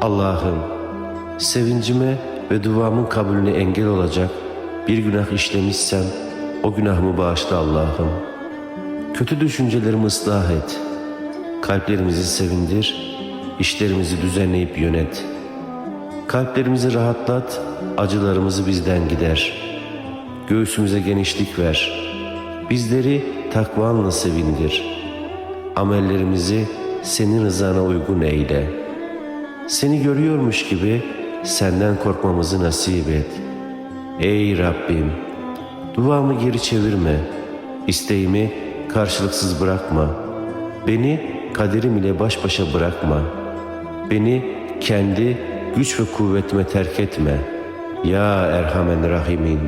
Allah'ım sevincime ve duamın kabulüne engel olacak bir günah işlemişsem o günahımı bağışla Allah'ım. Kötü düşüncelerimi ıslah et. Kalplerimizi sevindir, işlerimizi düzenleyip yönet. Kalplerimizi rahatlat, acılarımızı bizden gider. Göğsümüze genişlik ver. Bizleri takvanla sevindir. Amellerimizi senin rızana uygun eyle. Seni görüyormuş gibi senden korkmamızı nasip et. Ey Rabbim, duamı geri çevirme. İsteğimi karşılıksız bırakma. Beni kaderim ile baş başa bırakma. Beni kendi güç ve kuvvetime terk etme. Ya Erhamen Rahimin.